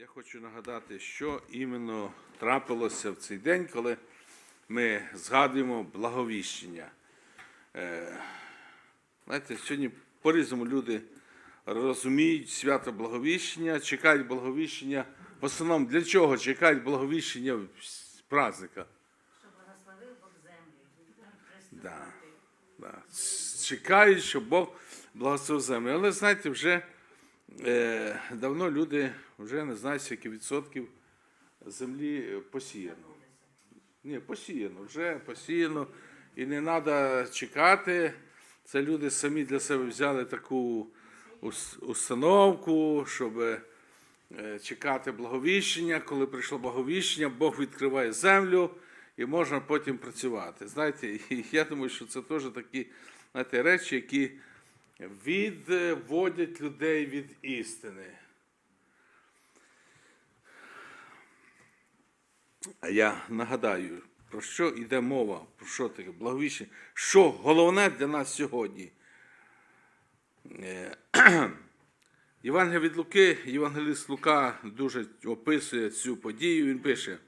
Я хочу нагадати, що іменно трапилося в цей день, коли ми згадуємо благовіщення. Е, Знаєте, сьогодні по-різному люди розуміють свято благовіщення, чекають благовіщення. В основному для чого чекають благовіщення праздника? Щоб благословив Бог землю. Да. Да. Чекають, щоб Бог благословив землю. Але знаєте, вже е, давно люди вже не знають, скільки відсотків землі посіяно. Ні, посіяно, вже посіяно. І не треба чекати. Це люди самі для себе взяли таку установку, щоб е, чекати благовіщення. Коли прийшло благовіщення, Бог відкриває землю і можна потім працювати. Знаєте, я думаю, що це теж такі знаєте, речі, які відводять людей від істини. А я нагадаю, про що йде мова, про що таке благовіщення, що головне для нас сьогодні. Е, Євангелія від Луки, Євангеліст Лука дуже описує цю подію. Він пише,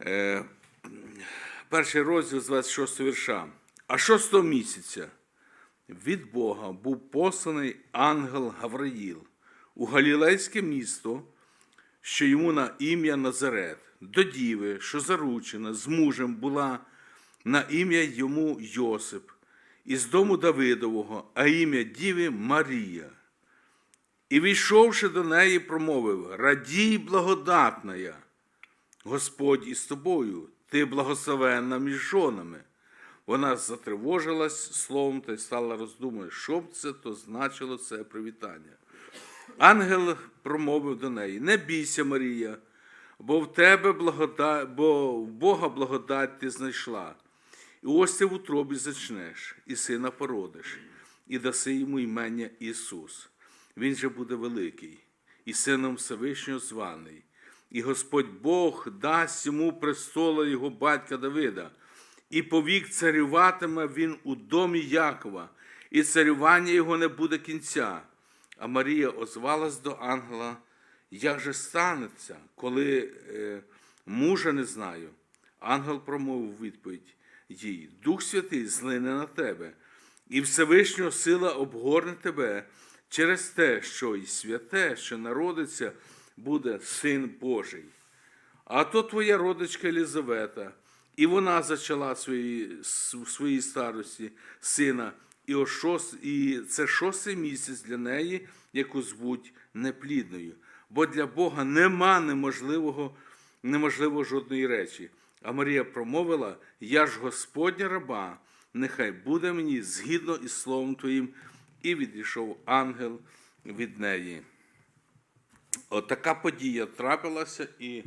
е, перший розділ з 26 вірша. А шостого місяця від Бога був посланий ангел Гавраїл у Галілейське місто, що йому на ім'я Назарет, до діви, що заручена з мужем була на ім'я йому Йосип, із дому Давидового, а ім'я діви Марія. І війшовши до неї, промовив: Радій, благодатна, Господь із тобою, ти благословенна між жонами. Вона затривожилась словом та й стала роздумувати, що б це то значило це привітання. Ангел промовив до неї: Не бійся, Марія, бо в тебе благодать, бо в Бога благодать ти знайшла. І ось ти в утробі зачнеш, і сина породиш, і даси йому імення Ісус. Він же буде великий, і сином Всевишнього званий. І Господь Бог дасть йому престола його батька Давида, і повік царюватиме він у домі Якова, і царювання його не буде кінця. А Марія озвалась до ангела, як же станеться, коли е, мужа не знаю? Ангел промовив відповідь їй: Дух Святий злине на тебе, і Всевишнього сила обгорне тебе через те, що і святе, що народиться, буде син Божий. А то твоя родичка Елізавета, і вона зачала в своїй старості сина, і, о і це шостий місяць для неї, яку звуть неплідною. Бо для Бога нема неможливого, неможливо жодної речі. А Марія промовила: Я ж Господня раба, нехай буде мені згідно із словом Твоїм, і відійшов ангел від неї. Отака подія трапилася, і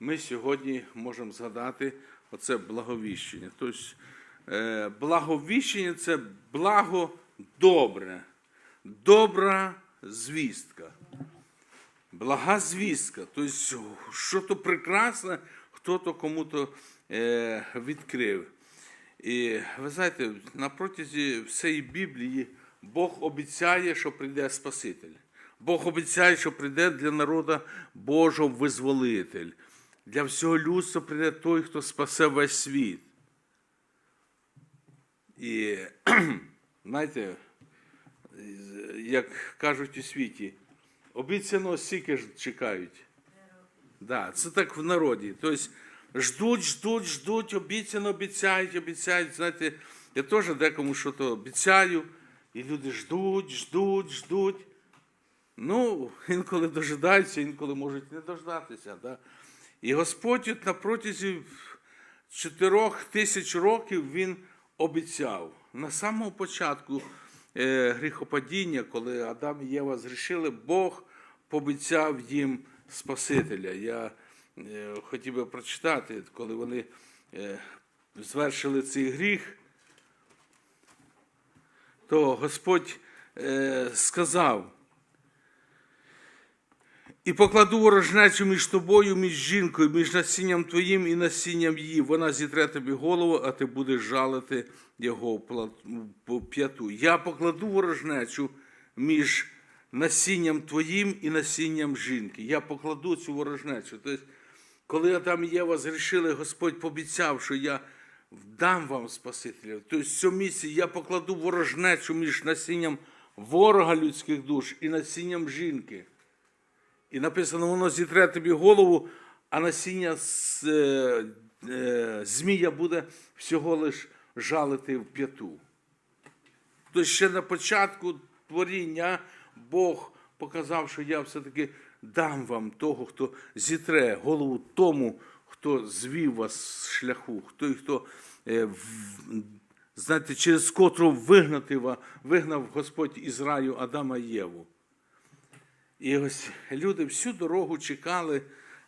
ми сьогодні можемо згадати оце благовіщення. Тобто, благовіщення це благо добре, добра звістка. Блага звістка, тобто, що то прекрасне, хто-то кому-то е, відкрив. І ви знаєте, на протязі всієї Біблії Бог обіцяє, що прийде Спаситель. Бог обіцяє, що прийде для народу Божого визволитель. Для всього людства прийде той, хто спасе весь світ. І знаєте, як кажуть у світі, обіцяно стільки ж чекають. Да, це так в народі. Тобто ждуть, ждуть, ждуть, обіцяно, обіцяють, обіцяють. Знаєте, я теж декому щось обіцяю, і люди ждуть, ждуть, ждуть. Ну, інколи дожидаються, інколи можуть не дождатися. Да? І Господь на протязі чотирьох тисяч років Він обіцяв. На самому початку е, гріхопадіння, коли Адам і Єва згрішили, Бог пообіцяв їм Спасителя. Я е, хотів би прочитати, коли вони е, звершили цей гріх, то Господь сказав. І покладу ворожнечу між тобою, між жінкою, між насінням твоїм і насінням її. Вона зітре тобі голову, а ти будеш жалити його п'яту. Я покладу ворожнечу між насінням твоїм і насінням жінки. Я покладу цю ворожнечу. Тобто, коли Адам і Єва згрішили, Господь пообіцяв, що я дам вам Спасителя. Тобто, в цьому місці я покладу ворожнечу між насінням ворога людських душ і насінням жінки. І написано, воно зітре тобі голову, а насіння з, е, е, змія буде всього лиш жалити в п'яту. Тобто ще на початку творіння Бог показав, що я все-таки дам вам того, хто зітре голову тому, хто звів вас з шляху, той, хто, е, в- знаєте, через котру вигнати, вигнав Господь із раю Адама і Єву. І ось люди всю дорогу чекали,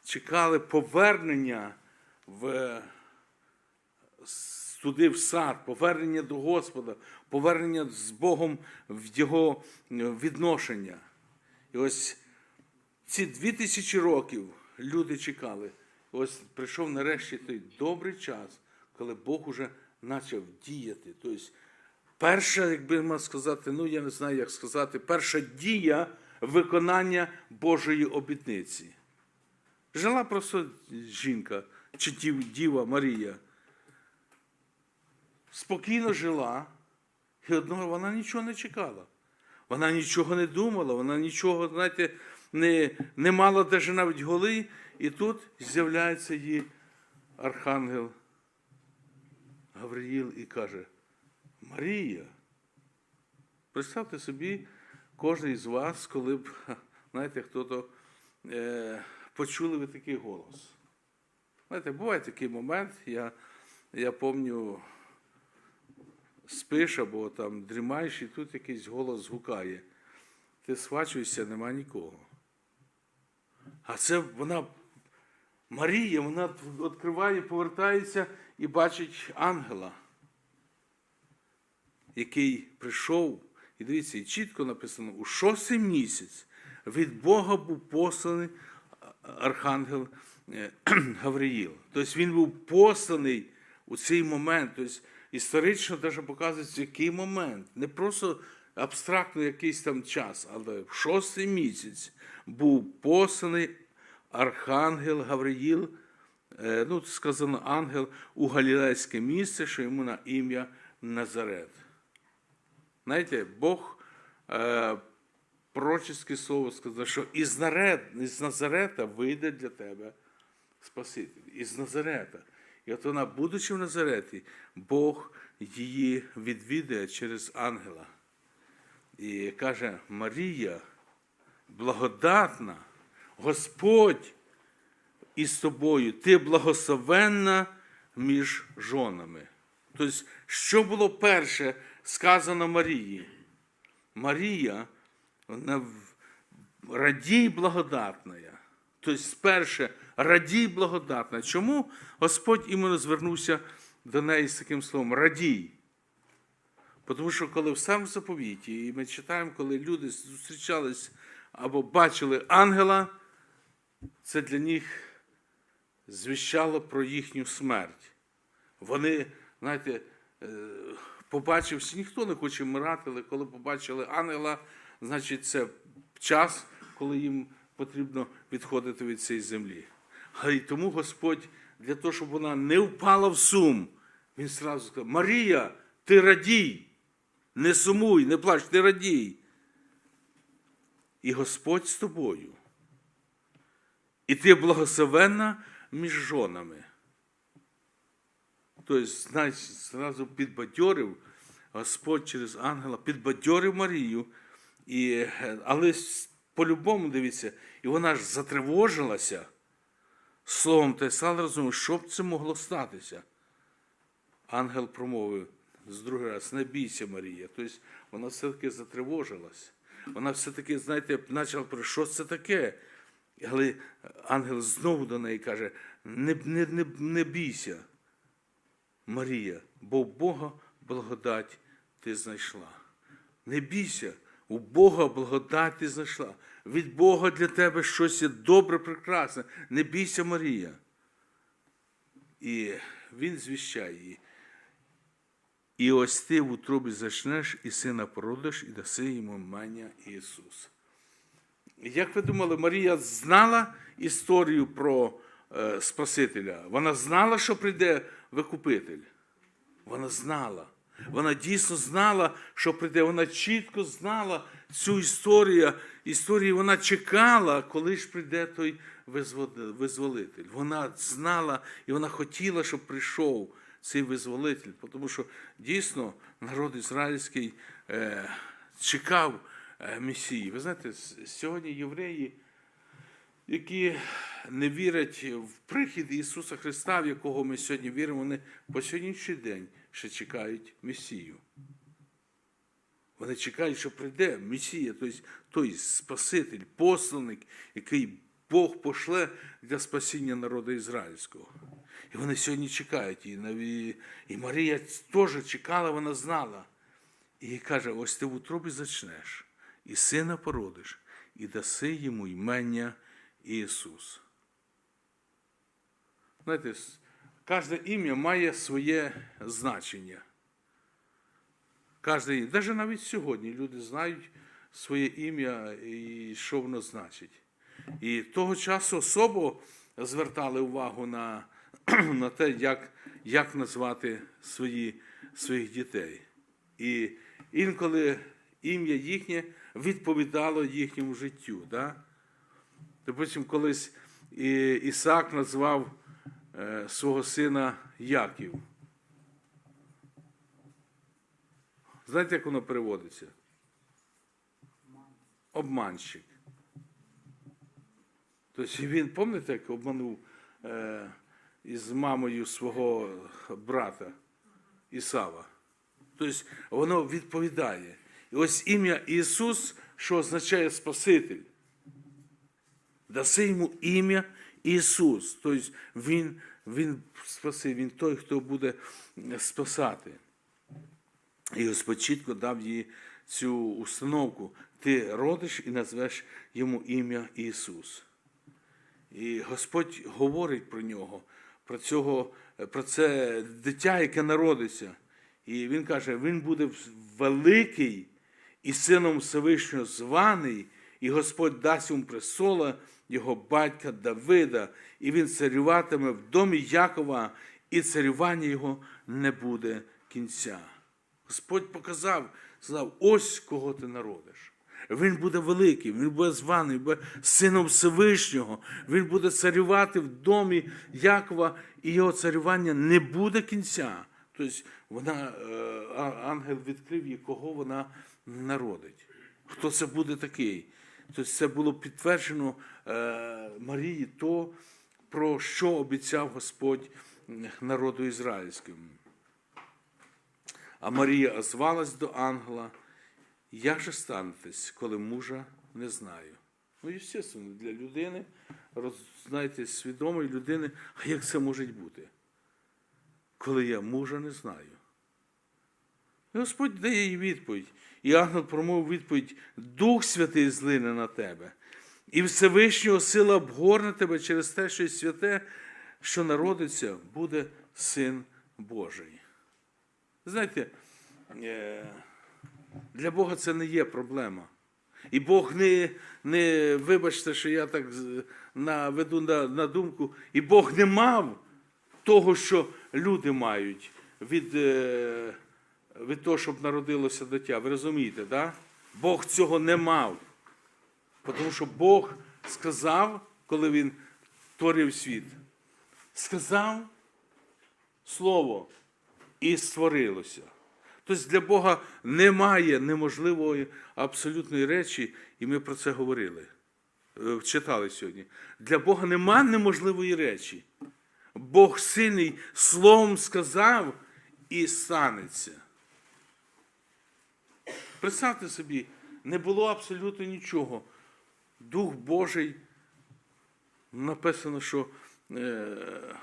чекали повернення в, туди в сад, повернення до Господа, повернення з Богом в Його е, відношення. І ось ці дві тисячі років люди чекали. Ось прийшов нарешті той добрий час, коли Бог уже почав діяти. Тобто, перша, як би мав сказати, ну я не знаю, як сказати, перша дія виконання Божої обітниці. Жила просто жінка чи діва Марія. Спокійно жила, і одного вона нічого не чекала. Вона нічого не думала, вона нічого, знаєте, не, не мала навіть навіть голи. І тут з'являється їй архангел Гавриїл і каже: Марія, представте собі, кожен із вас, коли б, знаєте, хто-то е, почули ви такий голос. Знаєте, буває такий момент, я, я пам'ятаю, спиш або там дрімаєш, і тут якийсь голос гукає. Ти схвачуєшся, нема нікого. А це вона, Марія, вона відкриває, повертається і бачить ангела, який прийшов, і дивіться, і чітко написано, у шостий місяць від Бога був посланий архангел е, Гавриїл. Тобто він був посланий у цей момент. Тобто історично навіть показується, який момент. Не просто абстрактно якийсь там час, але в шостий місяць був посланий архангел Гавриїл, е, ну, сказано ангел у Галілейське місце, що йому на ім'я Назарет. Знаєте, Бог е, пророчеське слово сказав, що із, Нарет, із Назарета вийде для тебе Спаситель. Із Назарета. І от вона, будучи в Назареті, Бог її відвідає через ангела. І каже: Марія, благодатна, Господь із тобою, ти благословенна між жонами. Тобто, що було перше сказано Марії? Марія, вона радій благодатная. Тобто, перше, радій благодатна. Чому Господь іменно звернувся до неї з таким словом радій? Тому що коли в самому заповіті, і ми читаємо, коли люди зустрічались або бачили ангела, це для них звіщало про їхню смерть. Вони, знаєте, е, побачивши, ніхто не хоче вмирати, але коли побачили ангела, значить це час, коли їм потрібно відходити від цієї землі. І тому Господь, для того, щоб вона не впала в сум, він зразу сказав: Марія, ти радій, не сумуй, не плач, ти радій. І Господь з тобою. І ти благословенна між жонами. Тобто, знаєш, зразу підбадьорив Господь через ангела, підбадьорив Марію, і, але по-любому дивіться, і вона ж затривожилася словом та й стала розуміти, що б це могло статися. Ангел промовив з другий раз, не бійся, Марія. Тобто вона все-таки затривожилась. Вона все-таки, знаєте, почала про що це таке. Але ангел знову до неї каже: не, не, не, не бійся, Марія, бо в Бога благодать ти знайшла. Не бійся, у Бога благодать ти знайшла. Від Бога для тебе щось є добре, прекрасне. Не бійся, Марія. І він звіщає її. І ось ти в утробі зачнеш, і сина породиш, і даси йому мання Ісус. Як ви думали, Марія знала історію про е, Спасителя? Вона знала, що прийде викупитель. Вона знала. Вона дійсно знала, що прийде. Вона чітко знала цю історію. Історію вона чекала, коли ж прийде той визволитель. Вона знала і вона хотіла, щоб прийшов цей визволитель. Тому що дійсно народ ізраїльський е, чекав е, Месії. Ви знаєте, сьогодні євреї які не вірять в прихід Ісуса Христа, в якого ми сьогодні віримо, вони по сьогоднішній день ще чекають Месію. Вони чекають, що прийде Месія, тобто той Спаситель, посланник, який Бог пошле для спасіння народу ізраїльського. І вони сьогодні чекають. І, і Марія теж чекала, вона знала. І каже: ось ти в утробі зачнеш, і сина породиш, і даси йому ймення Ісус. Знаєте, кожне ім'я має своє значення. Кожне, навіть навіть сьогодні люди знають своє ім'я і що воно значить. І того часу особо звертали увагу на, на те, як, як назвати свої, своїх дітей. І інколи ім'я їхнє відповідало їхньому життю. Да? Допустим, колись Ісаак назвав е, свого сина Яків. Знаєте, як воно переводиться? Обманщик. Тобто він, пам'ятаєте, як обманув е, із мамою свого брата Ісава? Тобто воно відповідає. І ось ім'я Ісус, що означає Спаситель. Даси йому ім'я Ісус. Тобто Він, він спаси, Він той, хто буде спасати. І Господь чітко дав їй цю установку. Ти родиш і назвеш йому ім'я Ісус. І Господь говорить про нього, про, цього, про це дитя, яке народиться. І він каже: він буде великий і сином Всевишнього званий, і Господь дасть йому престола його батька Давида, і він царюватиме в домі Якова, і царювання його не буде кінця. Господь показав, сказав, ось кого ти народиш. Він буде великий, він буде званий, він буде сином Всевишнього, він буде царювати в домі Якова, і його царювання не буде кінця. Тобто вона, е, ангел відкрив кого вона народить. Хто це буде такий? Тобто це було підтверджено е, Марії то, про що обіцяв Господь народу ізраїльському. А Марія озвалась до ангела, як же станетесь, коли мужа не знаю? Ну, звісно, для людини, знаєте, свідомої людини, а як це може бути? Коли я мужа не знаю. І Господь дає їй відповідь. І ангел промовив відповідь: Дух Святий злине на тебе, і Всевишнього сила обгорне тебе через те, що святе, що народиться, буде син Божий. Знаєте, е, для Бога це не є проблема. І Бог не, не вибачте, що я так наведу на, на думку, і Бог не мав того, що люди мають від, е, від того, щоб народилося дитя. Ви розумієте, да? Бог цього не мав. Тому що Бог сказав, коли Він творив світ, сказав слово і створилося. Тобто для Бога немає неможливої абсолютної речі, і ми про це говорили, е, читали сьогодні. Для Бога нема неможливої речі. Бог сильний словом сказав і станеться. Представте собі, не було абсолютно нічого. Дух Божий написано, що е,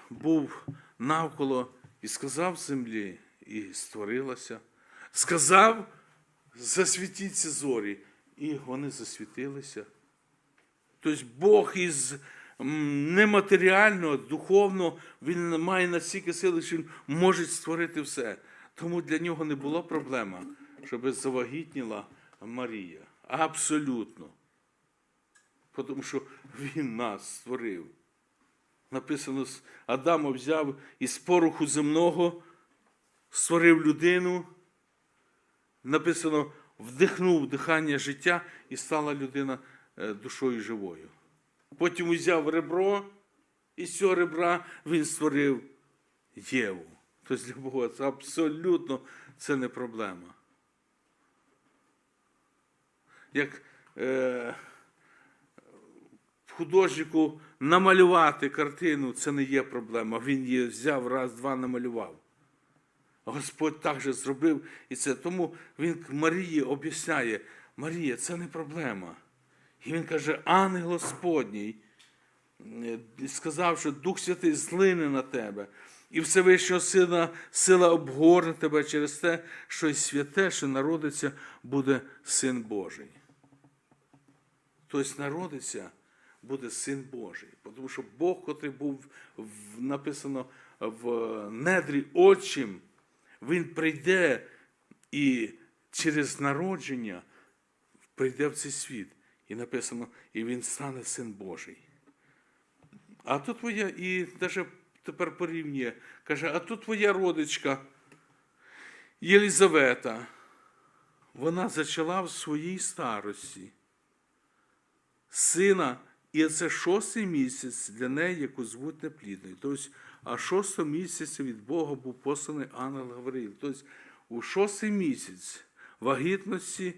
був навколо і сказав землі, і створилася. Сказав, засвітіться зорі, і вони засвітилися. Тобто Бог із нематеріального, духовного, він має настільки сили, що він може створити все. Тому для нього не була проблема, щоб завагітніла Марія. Абсолютно. тому що Він нас створив. Написано, Адама взяв із пороху земного, створив людину. Написано, вдихнув дихання життя і стала людина е, душою живою. Потім взяв ребро, і з цього ребра він створив Єву. Тобто для Бога це абсолютно це не проблема. Як е, художнику намалювати картину, це не є проблема. Він її взяв раз, два намалював. Господь так же зробив і це. Тому він Марії об'ясняє, Марія, це не проблема. І він каже, ангел Господній е, сказав, що Дух Святий злине на тебе, і Всевишнього сила, сила обгорне тебе через те, що й святе, що народиться, буде Син Божий. Тобто народиться буде Син Божий. Тому що Бог, котрий був написано в недрі отчим, він прийде і через народження прийде в цей світ. І написано, і він стане Син Божий. А то твоя, і навіть тепер порівнює, каже, а тут твоя родичка Єлізавета, вона зачала в своїй старості сина, і це шостий місяць для неї, яку звуть неплідною. Тобто, а шостого місяця від Бога був посланий ангел Гавриїл. Тобто, у шостий місяць вагітності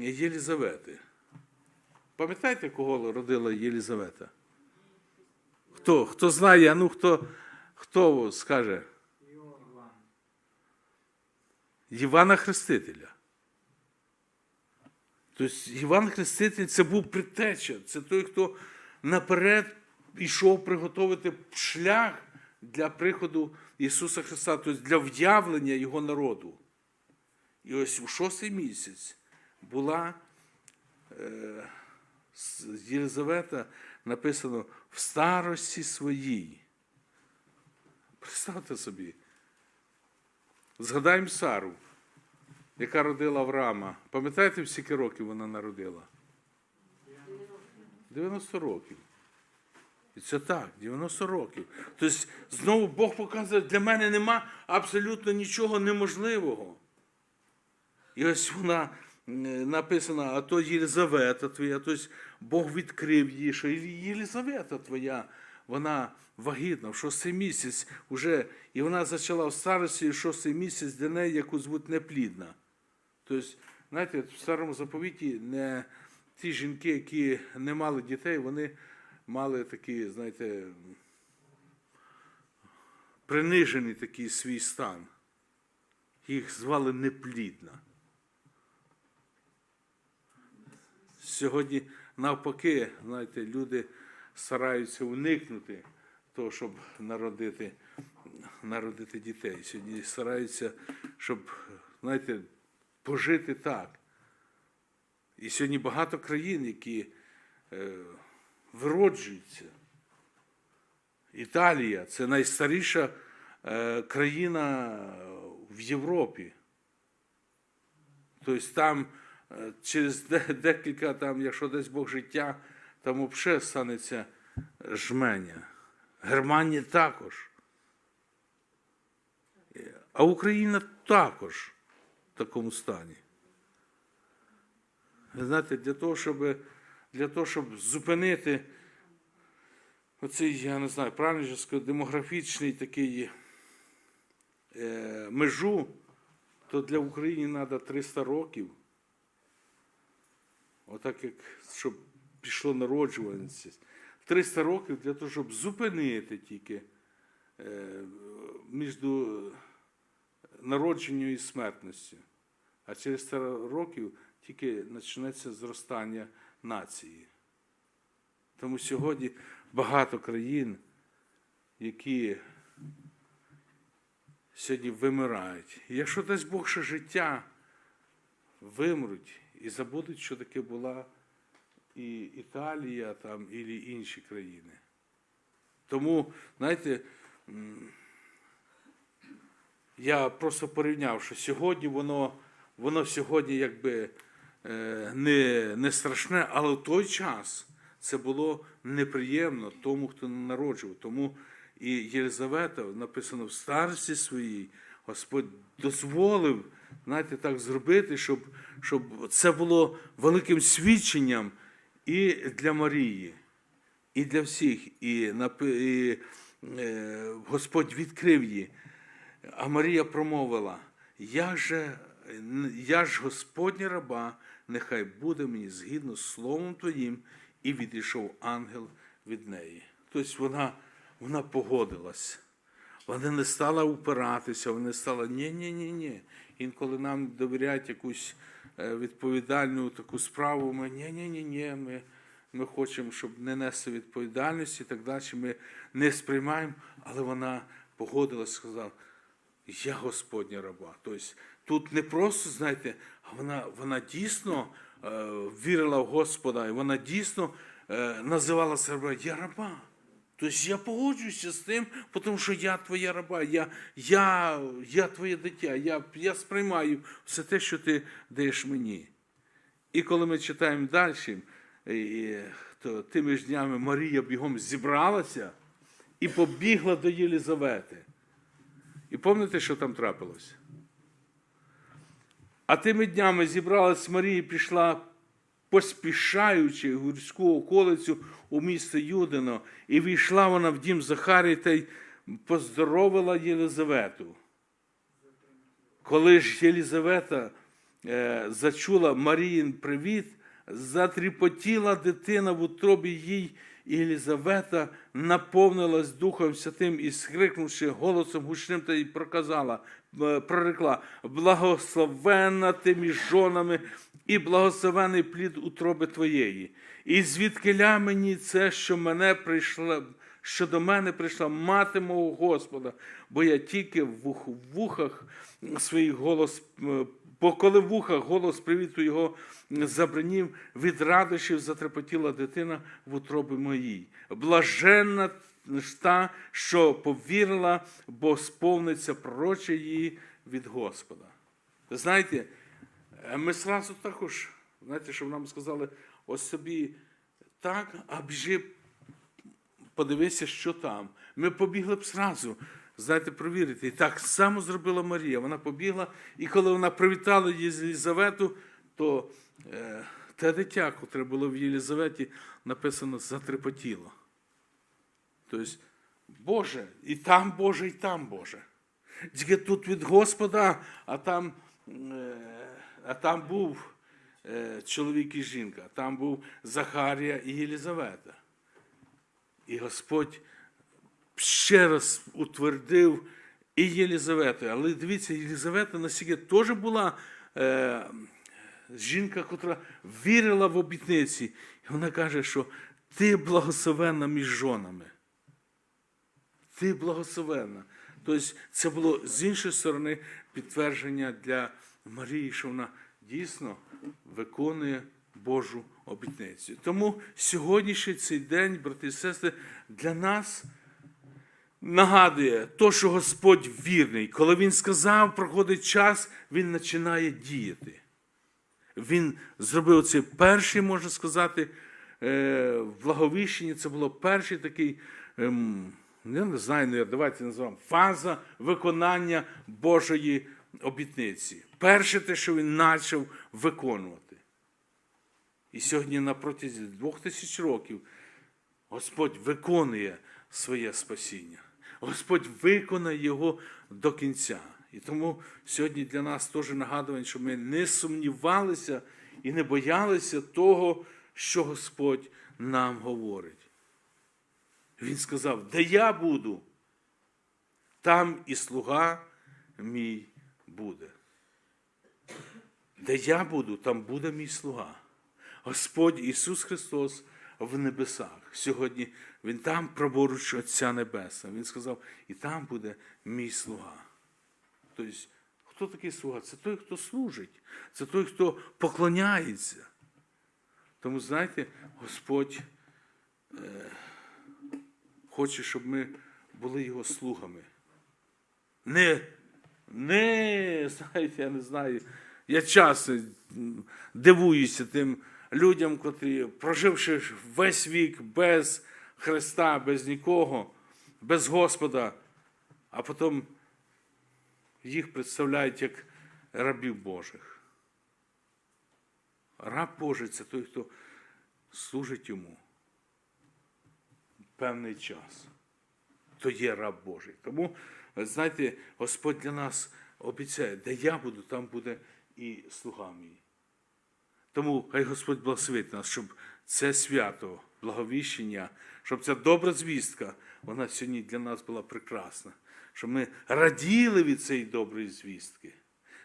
Єлізавети. Пам'ятаєте, кого родила Єлізавета? Хто? Хто знає, а ну хто, хто скаже? Івана Хрестителя. Тобто Іван Хреститель це був предтеча, це той, хто наперед йшов приготувати шлях для приходу Ісуса Христа, тобто для в'явлення Його народу. І ось у шостий місяць була е, з Єлизавета написано в старості своїй. Представте собі. Згадаємо Сару, яка родила Авраама. Пам'ятаєте, в скільки років вона народила? 90 років. І це так, 90 років. Тобто, знову Бог показує, для мене нема абсолютно нічого неможливого. І ось вона е, написана, а то Єлизавета твоя, тобто Бог відкрив їй, що Єлизавета твоя, вона вагітна, в шостий місяць уже, і вона почала в старості шостий місяць для неї, яку звуть неплідна. Тобто, знаєте, в старому заповіті не ті жінки, які не мали дітей, вони мали такий, знаєте, принижений такий свій стан. Їх звали неплідна. Сьогодні, навпаки, знаєте, люди стараються уникнути того, щоб народити, народити дітей. Сьогодні стараються, щоб, знаєте, пожити так. І сьогодні багато країн, які е, вироджуються. Італія це найстаріша е, країна в Європі. Тобто там е, через де- декілька, там, якщо дасть Бог життя, там взагалі станеться жменя. Германія також. Е, А Україна також такому стані. Ви знаєте, для того, щоб, для того, щоб зупинити оцей, я не знаю, правильно сказати, демографічний такий е, межу, то для України треба 300 років. Отак, як щоб пішло народжуваність. 300 років для того, щоб зупинити тільки е, між народженням і смертністю. А через 100 років тільки почнеться зростання нації. Тому сьогодні багато країн, які сьогодні вимирають. Якщо дасть Бог ще життя, вимруть і забудуть, що таке була і Італія там, і інші країни. Тому, знаєте, я просто порівняв, що сьогодні воно, воно сьогодні якби е, не, не страшне, але в той час це було неприємно тому, хто народжував. Тому і Єлизавета написано в старості своїй, Господь дозволив, знаєте, так зробити, щоб, щоб це було великим свідченням і для Марії, і для всіх. І, і е, Господь відкрив її. А Марія промовила: я же, я ж Господня раба, нехай буде мені згідно з словом Твоїм, і відійшов ангел від неї. Тобто вона, вона погодилась. Вона не стала упиратися, вона не стала ні, ні. Інколи нам довіряють якусь е, відповідальну таку справу, ми ні, ні, ні, ні, ми, ми хочемо, щоб не нести відповідальності і так далі. Ми не сприймаємо, але вона погодилась, сказала, я Господня раба. Тобто тут не просто, знаєте, вона, вона дійсно е, вірила в Господа, і вона дійсно е, називала себе я раба. Тобто я погоджуюся з тим, тому що я твоя раба, я, я, я твоє дитя, я, я сприймаю все те, що ти даєш мені. І коли ми читаємо далі, то тими ж днями Марія бігом зібралася і побігла до Єлізавети. І пам'ятаєте, що там трапилось? А тими днями зібралась Марія і пішла, поспішаючи в гірську околицю у місто Юдино, і війшла вона в дім Захарії та й поздоровила Єлизавету. Коли ж Єлізавета е, зачула Маріїн привіт, затріпотіла дитина в утробі їй, і Єлізавета наповнилась Духом Святим і, скрикнувши голосом гучним, та й проказала, е, прорекла: благословенна ти між жонами, і благословений плід утроби твоєї. І звідкиля мені це, що мене прийшла, що до мене прийшла мати мого Господа, бо я тільки в вухах своїх голос, е, бо коли в вухах голос привіту його забранів, від радощів затрепотіла дитина в утробі моїй. Блаженна ж та, що повірила, бо сповниться пророче її від Господа. Знаєте, е, ми зразу також, знаєте, щоб нам сказали, ось собі так, а біжи подивися, що там. Ми побігли б зразу, знаєте, провірити. І так само зробила Марія. Вона побігла, і коли вона привітала Єлізавету, то е, те дитя, котре було в Єлізаветі, написано затрепотіло. Тобто, Боже, і там Боже, і там Боже. Тільки тут від Господа, а там, е, а там був е, чоловік і жінка, там був Захарія і Єлізавета. І Господь ще раз утвердив і Єлізавету. Але дивіться, Єлізавета настільки теж була е, жінка, яка вірила в обітниці. І вона каже, що ти благословенна між жонами. Ти благословенна. Тобто це було з іншої сторони підтвердження для Марії, що вона дійсно виконує Божу обітницю. Тому сьогоднішній цей день, брати і сестри, для нас нагадує то, що Господь вірний. Коли Він сказав, проходить час, Він починає діяти. Він зробив цей перший, можна сказати, е, в благовіщенні. Це було перший такий, ем, я не знаю, ну, давайте називаємо, фаза виконання Божої обітниці. Перше те, що він почав виконувати. І сьогодні на протязі двох тисяч років Господь виконує своє спасіння. Господь виконає його до кінця. І тому сьогодні для нас теж нагадування, що ми не сумнівалися і не боялися того, що Господь нам говорить. Він сказав: де я буду, там і слуга мій буде. Де я буду, там буде мій слуга. Господь Ісус Христос в небесах. Сьогодні Він там проборуч Отця Небеса. Він сказав, і там буде мій слуга. Тобто, хто такий слуга? Це той, хто служить, це той, хто поклоняється. Тому, знаєте, Господь е, хоче, щоб ми були Його слугами. Не, не, знаєте, я не знаю. Я часто дивуюся тим людям, котрі, проживши весь вік без Христа, без нікого, без Господа, а потім їх представляють як рабів Божих. Раб Божий це той, хто служить йому певний час. То є раб Божий. Тому, знаєте, Господь для нас обіцяє, де я буду, там буде і слуга мій. Тому хай Господь благословить нас, щоб це свято, благовіщення, щоб ця добра звістка, вона сьогодні для нас була прекрасна. Щоб ми раділи від цієї доброї звістки.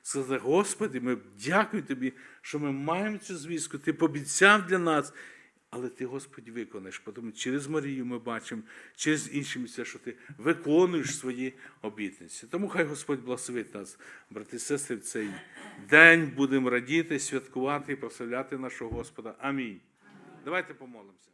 Сказали, Господи, ми дякуємо Тобі, що ми маємо цю звістку. Ти пообіцяв для нас, але ти, Господь, виконаєш. Тому через Марію ми бачимо, через інші місця, що ти виконуєш свої обітниці. Тому хай Господь благословить нас, брати і сестри, в цей день будемо радіти, святкувати і прославляти нашого Господа. Амінь. Давайте помолимося.